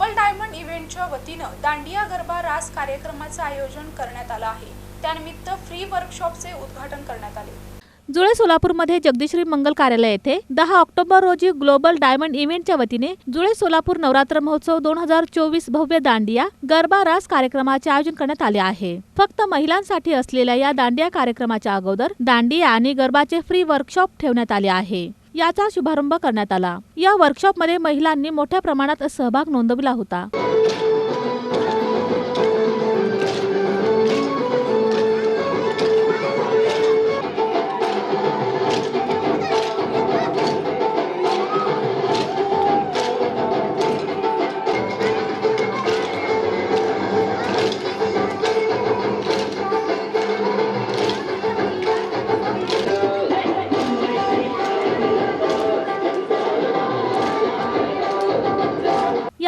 Double diamond इव्हेंटच्या वतीनं दांडिया गरबा रास कार्यक्रमाचं आयोजन करण्यात आलं आहे. त्यानिमित्त फ्री वर्कशॉपचे उद्घाटन करण्यात आले. जुळे सोलापूरमध्ये जगदीश्री मंगल कार्यालय येथे दहा ऑक्टोबर रोजी ग्लोबल डायमंड इव्हेंटच्या वतीने जुळे सोलापूर नवरात्र महोत्सव दोन हजार चोवीस भव्य दांडिया गरबा रास कार्यक्रमाचे आयोजन करण्यात आले आहे. फक्त महिलांसाठी असलेल्या या दांडिया कार्यक्रमाच्या अगोदर दांडिया आणि गरबाचे फ्री वर्कशॉप ठेवण्यात आले आहे. याचा शुभारंभ करण्यात आला. या वर्कशॉपमध्ये महिलांनी मोठ्या प्रमाणात सहभाग नोंदविला होता.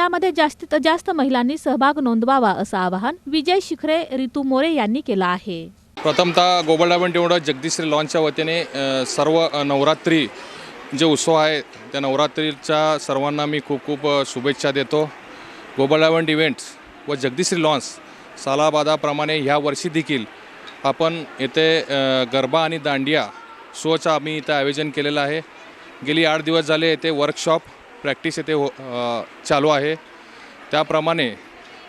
यामध्ये जास्तीत जास्त महिलांनी सहभाग नोंदवावा असं आवाहन विजय शिखरे रितू मोरे यांनी केलं आहे. प्रथमतः गोबल टेवडा जगदीश्री लॉनच्या वतीने सर्व नवरात्री जे उत्सव आहे त्या नवरात्रीच्या सर्वांना मी खूप खूप शुभेच्छा देतो. गोबल इव्हेंट्स व जगदीश्री लॉन्स सालाबादाप्रमाणे ह्या वर्षी देखील आपण येथे गरबा आणि दांडिया शोचं आम्ही इथं आयोजन केलेलं आहे. गेली आठ दिवस झाले येथे वर्कशॉप प्रॅक्टिस येथे हो चालू आहे. त्याप्रमाणे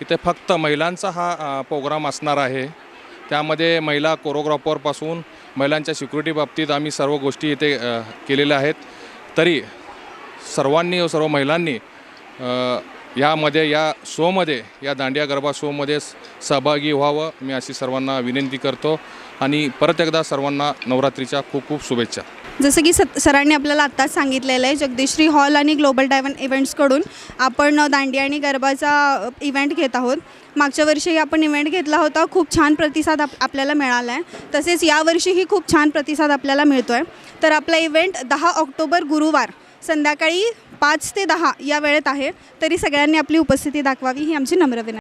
इथे फक्त महिलांचा हा प्रोग्राम असणार आहे. त्यामध्ये महिला कोरोग्राफरपासून महिलांच्या सिक्युरिटी बाबतीत आम्ही सर्व गोष्टी इथे केलेल्या आहेत. तरी सर्वांनी व सर्व महिलांनी यामध्ये या शोमध्ये या दांडिया गरबा शोमध्ये सहभागी व्हावं. मी अशी सर्वांना विनंती करतो. आणि परत एकदा सर्वांना नवरात्रीच्या खूप खूप शुभेच्छा. जसं की सत सरांनी आपल्याला आत्ताच सांगितलेलं आहे जगदीश्री हॉल आणि ग्लोबल डायवन इव्हेंट्सकडून आपण दांडिया आणि गरबाचा इव्हेंट घेत आहोत. मागच्या वर्षी आपण इव्हेंट घेतला होता खूप छान प्रतिसाद आप आपल्याला मिळाला आहे तसेच यावर्षीही खूप छान प्रतिसाद आपल्याला मिळतो आहे तर आपला इव्हेंट दहा ऑक्टोबर गुरुवार संध्याकाळी पाच ते दहा या वेळेत आहे. तरी सगळ्यांनी आपली उपस्थिती दाखवावी ही आमची नम्र विनंती.